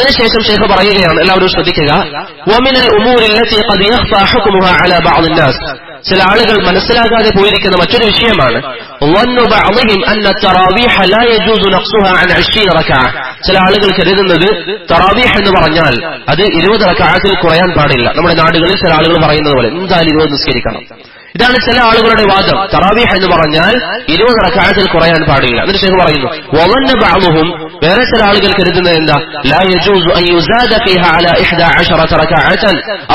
അതിനുശേഷം ഷെയ്ഖ് പറയുകയാണ് എല്ലാവരും ശ്രദ്ധിക്കുക. ഒമിനൽ ചില ആളുകൾ മനസ്സിലാകാതെ പോയിരിക്കുന്ന മറ്റൊരു വിഷയമാണ് ചില ആളുകൾ കരുതുന്നത് തറാവീഹ് എന്ന് പറഞ്ഞാൽ അത് ഇരുപത് റക്കാത്തിൽ കുറയാൻ പാടില്ല. നമ്മുടെ നാടുകളിൽ ചില ആളുകൾ പറയുന്നത് പോലെ എന്തായാലും ഇരുപത് നിസ്കരിക്കണം. ഇതാണ് ചില ആളുകളുടെ വാദം. തറാവീഹ എന്ന് പറഞ്ഞാൽ ഇരുപത് റക്കാഴത്തിൽ കുറയാൻ പാടില്ല. എന്നിട്ട് ഷെയ്ഖ് പറയുന്നു വവന്ന ബാമുഹും വേറെ ചില ആളുകൾ കരുതുന്നത് എന്താ? ലാ യജൂസ് അൻ 11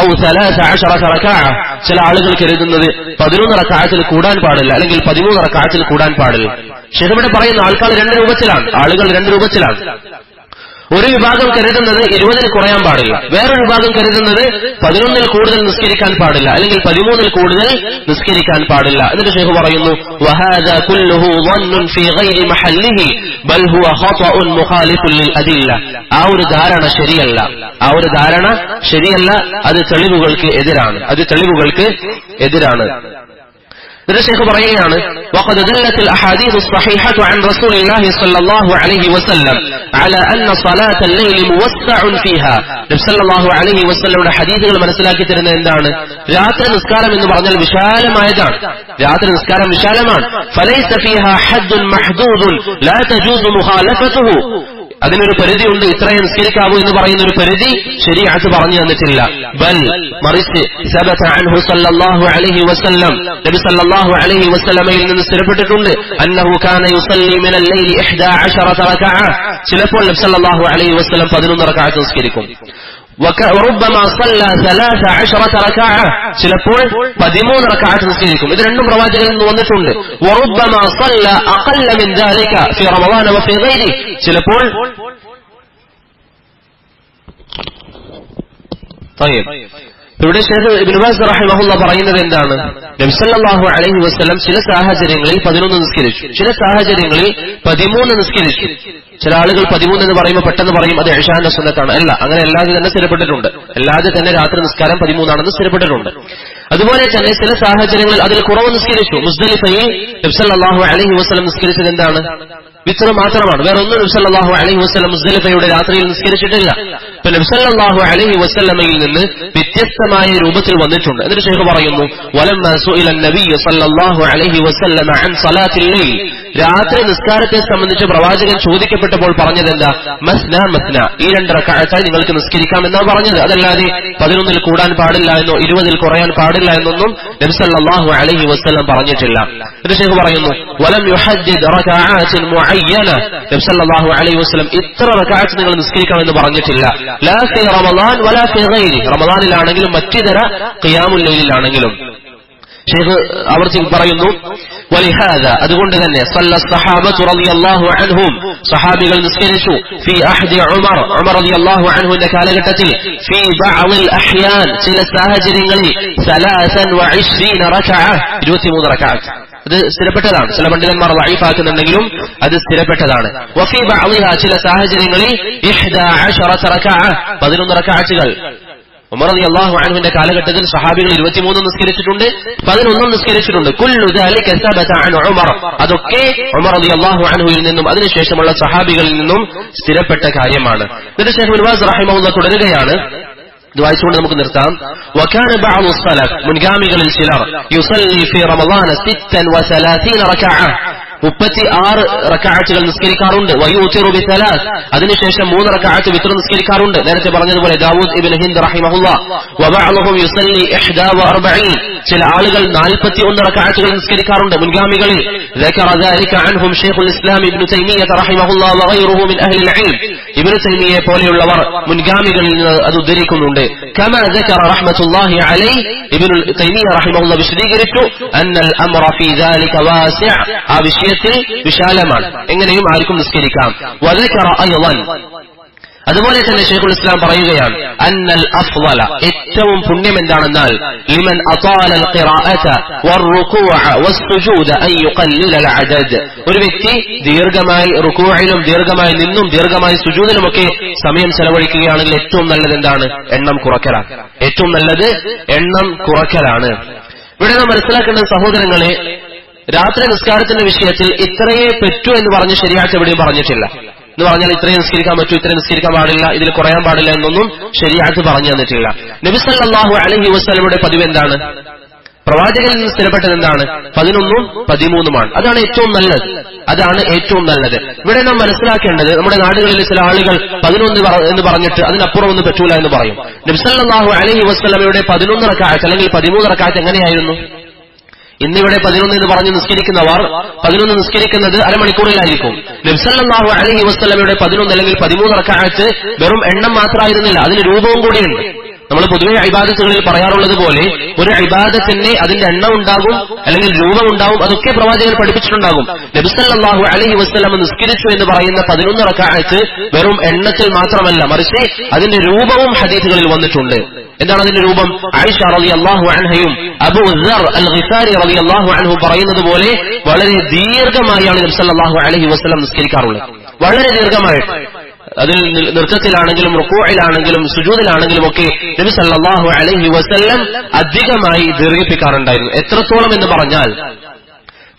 ഔ 13 ചില ആളുകൾ കരുതുന്നത് 11 റക്കാഅത്തിൽ കൂടാൻ പാടില്ല അല്ലെങ്കിൽ 13 റക്കാഅത്തിൽ കൂടാൻ പാടില്ല. ഷെയ്ഖ് ഇവിടെ പറയുന്ന ആൾക്കാർ രണ്ട് രൂപത്തിലാണ് ആളുകൾ രണ്ട് രൂപത്തിലാണ്. ഒരു വിഭാഗം കരുതുന്നത് ഇരുപതിന് കുറയാൻ പാടില്ല. വേറൊരു വിഭാഗം കരുതുന്നത് പതിനൊന്നിൽ കൂടുതൽ നിസ്കരിക്കാൻ പാടില്ല. അല്ലെങ്കിൽ പതിമൂന്നിൽ കൂടുതൽ നിസ്കരിക്കാൻ പാടില്ല. എന്നിട്ട് ഷെയ്ഖ് പറയുന്നു ആ ഒരു ധാരണ ശരിയല്ല. ആ ഒരു ധാരണ ശരിയല്ല. അത് തെളിവുകൾക്ക് എതിരാണ്. അത് തെളിവുകൾക്ക് എതിരാണ്. എന്നിട്ട് ഷെയ്ഖ് പറയുകയാണ് وقد دلت الاحاديث الصحيحه عن رسول الله صلى الله عليه وسلم على ان صلاه الليل موسع فيها നബ്സല്ലാഹു അലഹി വസ്ലമയുടെ ഹദീദുകൾ മനസ്സിലാക്കി തരുന്നത് എന്താണ് രാത്രി നിസ്കാരം എന്ന് പറഞ്ഞാൽ വിശാലമായതാണ് രാത്രി നിസ്കാരം വിശാലമാണ് അതിനൊരു പരിധി ഉണ്ട് ഇത്രയും നിസ്കരിക്കാവൂ എന്ന് പറയുന്ന ഒരു പരിധി ശരിയാത്ത് പറഞ്ഞു തന്നിട്ടില്ല ബൽ മറിച്ച് അൻഹു സല്ലല്ലാഹു അലൈഹി വസല്ലം നബി സല്ലല്ലാഹു അലൈഹി വസല്ലമയിൽ നിന്ന് സ്ഥിരപ്പെട്ടിട്ടുണ്ട് അന്നഹു കാന യുസല്ലി മിനൽ ലൈലി 11 റകഅ ചിലപ്പോൾ നബി സല്ലല്ലാഹു അലൈഹി വസല്ലം 11 റകഅത്ത് നിസ്കരിക്കും وربما صلى ثلاث عشرة ركعة ചിലപ്പോൾ പതിമൂന്ന് റക്കാറ്റ് നിസ്കരിക്കും ഇത് രണ്ടും പ്രവാചകനിൽ നിന്ന് വന്നിട്ടുണ്ട് وربما صلى أقل من ذلك في رمضان وفي غيره ചിലപ്പോൾ طيب ഇവിടെ ഷേഖ് ഇബ്നു ബാസ് റഹിമഹുല്ല പറയുന്നത് എന്താണ് നബി സല്ലല്ലാഹു അലൈഹി വസല്ലം ചില സാഹചര്യങ്ങളിൽ പതിനൊന്ന് നിസ്കരിച്ചു ചില സാഹചര്യങ്ങളിൽ പതിമൂന്ന് നിസ്കരിച്ചു ചില ആളുകൾ പതിമൂന്ന് എന്ന് പറയുമ്പോൾ പെട്ടെന്ന് പറയും അത് ഏഷാന്റെ സുന്നത്താണ്. അല്ല അങ്ങനെ അല്ലാതെ തന്നെ സ്ഥിരപ്പെട്ടിട്ടുണ്ട്. അല്ലാതെ തന്നെ രാത്രി നിസ്കാരം പതിമൂന്നാണെന്ന് സ്ഥിരപ്പെട്ടിട്ടുണ്ട്. അതുപോലെ തന്നെ ചില സാഹചര്യങ്ങളിൽ അതിൽ കുറവ് നിസ്കരിച്ചു. മുസ്ദലിഫയിൽ നബ്സല്ലാഹു അലഹി വസ്ലം നിസ്കരിച്ചത് എന്താണ്? വിത്ര മാത്രമാണ്. വേറെ ഒന്നും നബ്സല്ലാഹു അലഹി വസ്ലം മുസ്ദലിഫയുടെ രാത്രിയിൽ നിസ്കരിച്ചിട്ടില്ല. ഇപ്പൊ നബ്സല്ലാഹു അലഹി വസ്ലമയിൽ നിന്ന് വ്യത്യസ്തമായ രൂപത്തിൽ വന്നിട്ടുണ്ട്. എന്നിട്ട് ഷെയ്ഖ് പറയുന്നു രാത്രി നിസ്കാരത്തെ സംബന്ധിച്ച് പ്രവാചകൻ ചോദിക്കപ്പെട്ടപ്പോൾ പറഞ്ഞത് എന്താ മസ്ന മസ്ന. ഈ രണ്ട് കാഴ്ച നിങ്ങൾക്ക് നിസ്കരിക്കാം എന്നാണ് പറഞ്ഞത്. അതല്ലാതെ പതിനൊന്നിൽ കൂടാൻ പാടില്ല എന്നോ ഇരുപതിൽ കുറയാൻ പാടില്ല എന്നൊന്നും നബ്സല്ലാഹു അലഹി വസ്ലം പറഞ്ഞിട്ടില്ല. ഷെയ്ഖ് പറയുന്നു വലം നബ്സല്ലാഹു അലൈഹി വസ്ലം ഇത്ര റക്കാഴ്ച നിങ്ങൾ നിസ്കരിക്കാമെന്ന് പറഞ്ഞിട്ടില്ല. റമദാൻ റമദാനിലാണെങ്കിലും മറ്റിതര ഖിയാമുൽ ലൈലിലാണെങ്കിലും. ഷെയ്ഖ് ആവർത്തി പറയുന്നു വലിഹാദ. അതുകൊണ്ട് തന്നെ സല്ല സഹാബത്തു റളിയല്ലാഹു അൻഹും. സഹാബികൾ നിസ്കരിച്ചു. ഫി അഹ്ദി ഉമർ. ഉമർ റളിയല്ലാഹു അൻഹുവിന്റെ കാലഘട്ടത്തിൽ ഫി ബഅദിൽ അഹ്യാൻ. ചില സാഹചര്യങ്ങളിൽ 23 റകഅ 23 റകഅത്ത് അത് സ്ഥിരപ്പെട്ടതാണ്. ചില പണ്ഡിതന്മാർ വൈഫാക്കുന്നുണ്ടെങ്കിലും അത് സ്ഥിരപ്പെട്ടതാണ്. വഫി ബഅദിഹ ചില സാഹചര്യങ്ങളിൽ 11 റകഅ 11 റകഅത്തുകൾ ഉമർ അലി അള്ളാഹു അൻഹുവിന്റെ കാലഘട്ടത്തിൽ സഹാബികൾ ഇരുപത്തിമൂന്ന് നിസ്കരിച്ചിട്ടുണ്ട് പതിനൊന്നും നിസ്കരിച്ചിട്ടുണ്ട് കുല്ലു ദാലിക സബത അൻ ഉമർ അതൊക്കെ ഉമർ അലി അള്ളാഹു അൻഹുവിൽ നിന്നും അതിനുശേഷമുള്ള സഹാബികളിൽ നിന്നും സ്ഥിരപ്പെട്ട കാര്യമാണ് എന്നിട്ട് ഷെയ്ഖ് മുൻവാസ് റഹിമഹുല്ല തുടരുകയാണ് ഇത് വായിച്ചുകൊണ്ട് നമുക്ക് നിർത്താം وكان بعض السلف മുൻഗാമികളിൽ ചിലർ يصلي في رمضان 36 ركعة മുപ്പത്തി ആറ് റക്കാഴ്ചകൾ നിസ്കരിക്കാറുണ്ട്. വയൂത്തിറു ബിസലാസ്. അതിനുശേഷം മൂന്ന് റക്കാഴ്ച വിത്ര നിസ്കരിക്കാറുണ്ട്. നേരത്തെ പറഞ്ഞതുപോലെ ദാവൂദ് ഇബിൻ ഹിന്ദ് റഹിമഹുല്ല. ചില ആളുകൾ നാൽപ്പത്തി ഒന്ന് റക്കാഴ്ചകൾ നിസ്കരിക്കാറുണ്ട് മുൻഗാമികളിൽ. ഇബിനു തൈമിയെ പോലെയുള്ളവർ മുൻഗാമികളിൽ നിന്ന് അത് ഉദ്ധരിക്കുന്നുണ്ട്. ഇബിനു തൈമിയ റഹിമഹുല്ല വിശദീകരിച്ചു. ആ വിഷയം വിഷയത്തിൽ വിശാലമാണ്. എങ്ങനെയും ആർക്കും നിസ്കരിക്കാം. അതുപോലെ തന്നെ ഷെയ്ഖുൽ ഇസ്ലാം പറയുകയാണ് അന്നൽ അഫ്വല. ഏറ്റവും പുണ്യം എന്താണെന്നാൽ ലിമൻ അതാലൽ ഖിറാഅത വറുകൂഅ വസ്സുജൂദ അൻ യുഖല്ലിലൽ അദദ് ഒരു വ്യക്തി ദീർഘമായി റുകൂഇലും ദീർഘമായി നിന്നും ദീർഘമായി സുജൂദിലുമൊക്കെ സമയം ചെലവഴിക്കുകയാണെങ്കിൽ ഏറ്റവും നല്ലത് എന്താണ്? എണ്ണം കുറയ്ക്കലാണ്. ഏറ്റവും നല്ലത് എണ്ണം കുറയ്ക്കലാണ്. ഇവിടെ നാം മനസ്സിലാക്കേണ്ട സഹോദരങ്ങളെ രാത്രി നിസ്കാരത്തിന്റെ വിഷയത്തിൽ ഇത്രയേ പറ്റൂ എന്ന് പറഞ്ഞ് ശരിയാഴ്ച എവിടെയും പറഞ്ഞിട്ടില്ല. എന്ന് പറഞ്ഞാൽ ഇത്രയും നിസ്കരിക്കാൻ പറ്റൂ ഇത്രയും നിസ്കരിക്കാൻ പാടില്ല ഇതിൽ കുറയാൻ പാടില്ല എന്നൊന്നും ശരിയാത്ത് പറഞ്ഞു തന്നിട്ടില്ല. നബിസല്ലാഹു അലഹി വസ്ലമയുടെ പതിവ് എന്താണ്? പ്രവാചകനിൽ നിന്ന് സ്ഥിരപ്പെട്ടത് എന്താണ്? പതിനൊന്നും പതിമൂന്നുമാണ്. അതാണ് ഏറ്റവും നല്ലത്. അതാണ് ഏറ്റവും നല്ലത്. ഇവിടെ നാം മനസ്സിലാക്കേണ്ടത് നമ്മുടെ നാടുകളിൽ ചില ആളുകൾ പതിനൊന്ന് എന്ന് പറഞ്ഞിട്ട് അതിനപ്പുറം ഒന്നും പറ്റൂല എന്ന് പറയും. നബ്സല്ലാഹു അലഹി വസ്ലമയുടെ പതിനൊന്ന് റക്കാറ്റ് അല്ലെങ്കിൽ പതിമൂന്ന് റക്കാറ്റ് എങ്ങനെയായിരുന്നു? ഇന്നിവിടെ എന്ന് പറഞ്ഞ് നിസ്കരിക്കുന്നവർ പതിനൊന്ന് നിസ്കരിക്കുന്നത് അരമണിക്കൂറിലായിരിക്കും. നബ്സല്ലാഹു അലഹി വസ്ലമയുടെ പതിനൊന്ന് അല്ലെങ്കിൽ പതിമൂന്ന് റക്കാറ്റ് വെറും എണ്ണം മാത്രമായിരുന്നില്ല. അതിന് രൂപവും കൂടിയുണ്ട്. നമ്മൾ പൊതുവെ അഭിബാദത്തുകളിൽ പറയാറുള്ളത് പോലെ ഒരു അഭിബാദത്തിന് അതിന്റെ എണ്ണം ഉണ്ടാകും അല്ലെങ്കിൽ രൂപം ഉണ്ടാവും അതൊക്കെ പ്രവാചകൻ പഠിപ്പിച്ചിട്ടുണ്ടാകും. നബിസല്ലാഹു അലഹി വസ്ലമ നിസ്കരിച്ചു എന്ന് പറയുന്ന പതിനൊന്ന് റക്കാറ്റ് വെറും എണ്ണത്തിൽ മാത്രമല്ല മറിച്ച് അതിന്റെ രൂപവും ഹദീസുകളിൽ വന്നിട്ടുണ്ട്. എന്താണ് അതിന്റെ രൂപം? ആയിഷ റളി അള്ളാഹു അൻഹയും അബു അൽ ഖിസാരി റളി അള്ളാഹു അൻഹു പറയുന്നത് പോലെ വളരെ ദീർഘമായാണ് നബി സല്ലല്ലാഹു അലൈഹി വസല്ലം നിസ്കരിക്കാറുള്ളത്. വളരെ ദീർഘമായിട്ട് അതിൽ നൃത്തത്തിലാണെങ്കിലും റുക്കോയിലാണെങ്കിലും സുജൂതിലാണെങ്കിലും ഒക്കെ നബി സല്ലല്ലാഹു അലൈഹി വസല്ലം അധികമായി ദീർഘിപ്പിക്കാറുണ്ടായിരുന്നു. എത്രത്തോളം എന്ന് പറഞ്ഞാൽ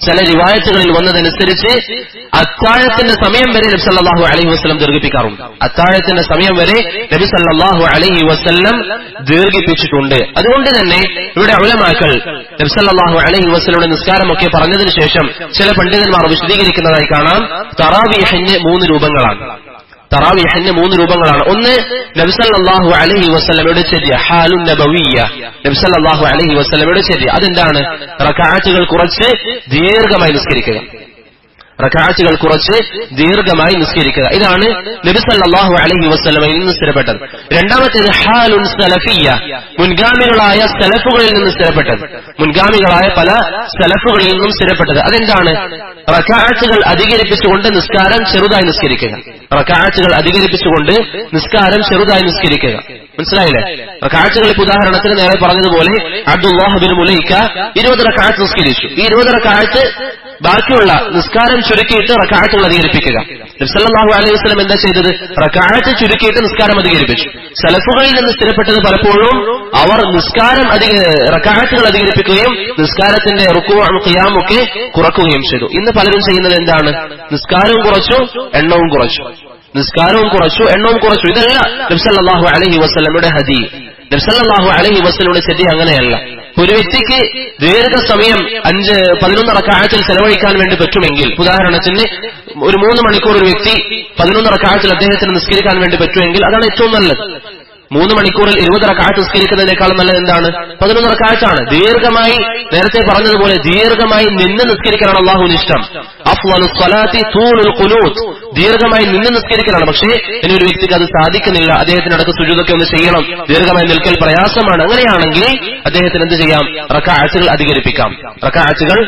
ചില റിവായത്തുകളിൽ വന്നതനുസരിച്ച് അത്താഴത്തിന്റെ സമയം വരെ നബി സല്ലാഹു അലൈഹി വസ്ലം ദീർഘിപ്പിക്കാറുണ്ട്. അത്താഴത്തിന്റെ സമയം വരെ നബി സല്ലാഹു അലൈഹി വസല്ലം ദീർഘിപ്പിച്ചിട്ടുണ്ട്. അതുകൊണ്ട് തന്നെ ഇവിടെ ഉലമാക്കൾ നബി സല്ലാഹു അലൈഹി വസ്ലയുടെ നിസ്കാരമൊക്കെ പറഞ്ഞതിന് ശേഷം ചില പണ്ഡിതന്മാർ വിശദീകരിക്കുന്നതായി കാണാം. തറാവിഹന്റെ മൂന്ന് രൂപങ്ങളാണ്. തറാവീഹിന് മൂന്ന് രൂപങ്ങളാണ്. ഒന്ന് നബിസല്ലാഹു അലഹി വസ്ലമയുടെ ചര്യ ഹാലു നബവിയ. നബിസല്ലാഹു അലഹി വസ്ലമയുടെ ചര്യ. അതെന്താണ്? റക്കാറ്റുകൾ കുറച്ച് ദീർഘമായി നിസ്കരിക്കുക. റക്കാറ്റുകൾ കുറച്ച് ദീർഘമായി നിസ്കരിക്കുക. ഇതാണ് നബിസല്ലാഹു അലഹി വസ്ലമയിൽ നിന്ന് സ്ഥിരപ്പെട്ടത്. രണ്ടാമത്തേത് ഹാലുൻ സലഫിയ മുൻഗാമികളായ സലഫുകളിൽ നിന്ന് സ്ഥിരപ്പെട്ടത്. മുൻഗാമികളായ പല സലഫുകളിൽ നിന്നും സ്ഥിരപ്പെട്ടത്. അതെന്താണ്? റക്കാഴ്ചകൾ അധികരിപ്പിച്ചുകൊണ്ട് നിസ്കാരം ചെറുതായി നിസ്കരിക്കുക. റക്കാഴ്ചകൾ അധികരിപ്പിച്ചുകൊണ്ട് നിസ്കാരം ചെറുതായി നിസ്കരിക്കുക. മനസ്സിലായില്ലേ? റക്കാഴ്ചകൾ ഇപ്പൊ ഉദാഹരണത്തിന് നേരെ പറഞ്ഞതുപോലെ അബ്ദുല്ലാഹുബിൻ മുലൈക്ക ഇരുപത് റക്കാറ്റ് നിസ്കരിച്ചു. ഈ ഇരുപത് റക്കാറ്റ് ബാക്കിയുള്ള നിസ്കാരം ചുരുക്കിയിട്ട് റക്കാഴത്തുകൾ അധികരിപ്പിക്കുക. നബ്സല്ലാഹു അലൈഹി വസ്ലം എന്താ ചെയ്തത്? റക്കാഴത്ത് ചുരുക്കിയിട്ട് നിസ്കാരം അധികരിപ്പിച്ചു. സലഫുകളിൽ നിന്ന് സ്ഥിരപ്പെട്ടത് പലപ്പോഴും അവർ നിസ്കാരം അധിക റക്കാഴത്തുകൾ അധികരിപ്പിക്കുകയും നിസ്കാരത്തിന്റെ റുക്കുവാണ് ഖിയാമും ഒക്കെ കുറക്കുകയും ചെയ്തു. ഇന്ന് പലരും ചെയ്യുന്നത് എന്താണ്? നിസ്കാരവും കുറച്ചു എണ്ണവും കുറച്ചു. നിസ്കാരവും കുറച്ചു എണ്ണവും കുറച്ചു. ഇതല്ല നബ്സല്ലാഹു അലഹി വസ്ലമയുടെ ഹദി. നബ്സല്ലാഹു അലഹി വസ്ലമയുടെ ചെടി അങ്ങനെയല്ല. ഒരു വ്യക്തിക്ക് ദീർഘസമയം അഞ്ച് പതിനൊന്നര റക്കാഴത്തിൽ ചെലവഴിക്കാൻ വേണ്ടി പറ്റുമെങ്കിൽ ഉദാഹരണത്തിന് ഒരു മൂന്ന് മണിക്കൂർ ഒരു വ്യക്തി പതിനൊന്നര റക്കാഴത്തിൽ അദ്ദേഹത്തിന് നിസ്കരിക്കാൻ വേണ്ടി പറ്റുമെങ്കിൽ അതാണ് ഏറ്റവും നല്ലത്. മൂന്ന് മണിക്കൂറിൽ ഇരുപത് കാഴ്ച നിസ്കരിക്കുന്നതിനേക്കാളും നല്ലത് എന്താണ്? പതിനൊന്ന് റക്കാഴത്താണ് ദീർഘമായി നേരത്തെ പറഞ്ഞതുപോലെ ദീർഘമായി നിന്ന് നിസ്കരിക്കാനാണ് അള്ളാഹുവിന് ഇഷ്ടം. ദീർഘമായി നിന്ന് നിസ്കരിക്കാനാണ് പക്ഷേ ഇനി ഒരു വ്യക്തിക്ക് അത് സാധിക്കുന്നില്ല. അദ്ദേഹത്തിന് അടുത്ത് സുജൂതൊക്കെ ഒന്ന് ചെയ്യണം. ദീർഘമായി നിൽക്കൽ പ്രയാസമാണ്. അങ്ങനെയാണെങ്കിൽ അദ്ദേഹത്തിന് എന്ത് ചെയ്യാം? റക്കാഴ്ചകൾ അധികരിപ്പിക്കാം. റക്കാഴ്ചകൾ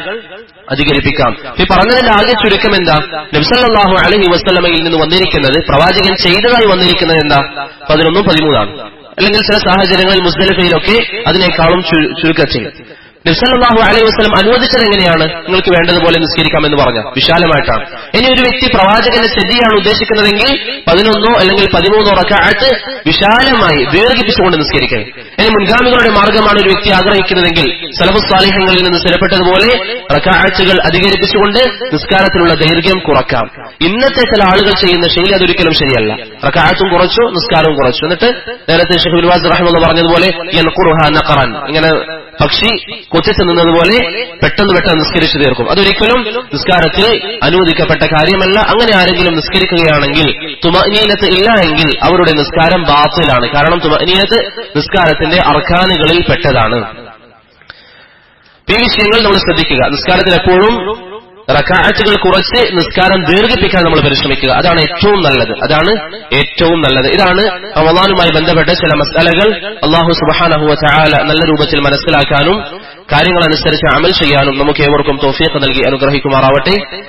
അധികരിപ്പിക്കാം. ഈ പറഞ്ഞതിന്റെ ആകെ ചുരുക്കം എന്താ? നബ്സല്ലാഹു അലഹി വസ്ലമയിൽ നിന്ന് വന്നിരിക്കുന്നത് പ്രവാചകൻ ചെയ്തതായി വന്നിരിക്കുന്നത് എന്താ? പതിനൊന്നും പതിമൂന്നാണ്. അല്ലെങ്കിൽ ചില സാഹചര്യങ്ങളിൽ മുസ്ലിഫയിലൊക്കെ അതിനേക്കാളും ചുരുക്കത്തിൽ. നബ്സല്ലാഹു അലൈഹി വസ്ലം അനുവദിച്ചത് എങ്ങനെയാണ്? നിങ്ങൾക്ക് വേണ്ടതുപോലെ നിസ്കരിക്കാം എന്ന് പറഞ്ഞു. വിശാലമായിട്ടാണ്. ഇനി ഒരു വ്യക്തി പ്രവാചകന്റെ ചെല്ലിയാണ് ഉദ്ദേശിക്കുന്നതെങ്കിൽ പതിനൊന്നോ അല്ലെങ്കിൽ പതിമൂന്നോ റക്കാഴ്ച വിശാലമായി ദീർഘിപ്പിച്ചുകൊണ്ട് നിസ്കരിക്കുക ഇനി മുൻഗാമികളുടെ മാർഗമാണ് ഒരു വ്യക്തി ആഗ്രഹിക്കുന്നതെങ്കിൽ സലഫു സാലിഹ്യങ്ങളിൽ നിന്ന് സ്ഥിരപ്പെട്ടതുപോലെ റക്കാഴ്ചകൾ അധികരിപ്പിച്ചുകൊണ്ട് നിസ്കാരത്തിലുള്ള ദൈർഘ്യം കുറക്കാം. ഇന്നത്തെ ചില ആളുകൾ ചെയ്യുന്ന ശൈലി അതൊരിക്കലും ശരിയല്ല. റക്കാഴ്ചും കുറച്ചു നിസ്കാരവും കുറച്ചു. എന്നിട്ട് നേരത്തെ ഷെഹുൽ വാസ് റഹ്മെന്ന് പറഞ്ഞതുപോലെ ഇങ്ങനെ പക്ഷി കൊച്ചിച്ച് നിന്നതുപോലെ പെട്ടെന്ന് പെട്ടെന്ന് നിസ്കരിച്ചു തീർക്കും. അതൊരിക്കലും നിസ്കാരത്തിൽ അനുവദിക്കപ്പെട്ട കാര്യമല്ല. അങ്ങനെ ആരെങ്കിലും നിസ്കരിക്കുകയാണെങ്കിൽ തുമനീനത്ത് ഇല്ല എങ്കിൽ അവരുടെ നിസ്കാരം ബാത്തിലാണ്. കാരണം തുമനീനത്ത് നിസ്കാരത്തിന്റെ അർഖാനുകളിൽ പെട്ടതാണ് ഈ വിഷയങ്ങൾ നമ്മൾ ശ്രദ്ധിക്കുക. നിസ്കാരത്തിൽ എപ്പോഴും റക്കാറ്റുകൾ കുറച്ച് നിസ്കാരം ദീർഘിപ്പിക്കാൻ നമ്മൾ പരിശ്രമിക്കുക. അതാണ് ഏറ്റവും നല്ലത്. അതാണ് ഏറ്റവും നല്ലത്. ഇതാണ് റമദാനുമായി ബന്ധപ്പെട്ട ചില മസാലകൾ അള്ളാഹു സുബാനഹുവ ചാല നല്ല രൂപത്തിൽ മനസ്സിലാക്കാനും കാര്യങ്ങൾ അനുസരിച്ച് അമൽ ചെയ്യാനും നമുക്ക് ഏവർക്കും തോഫിയൊക്കെ നൽകി അനുഗ്രഹിക്കുമാറാവട്ടെ.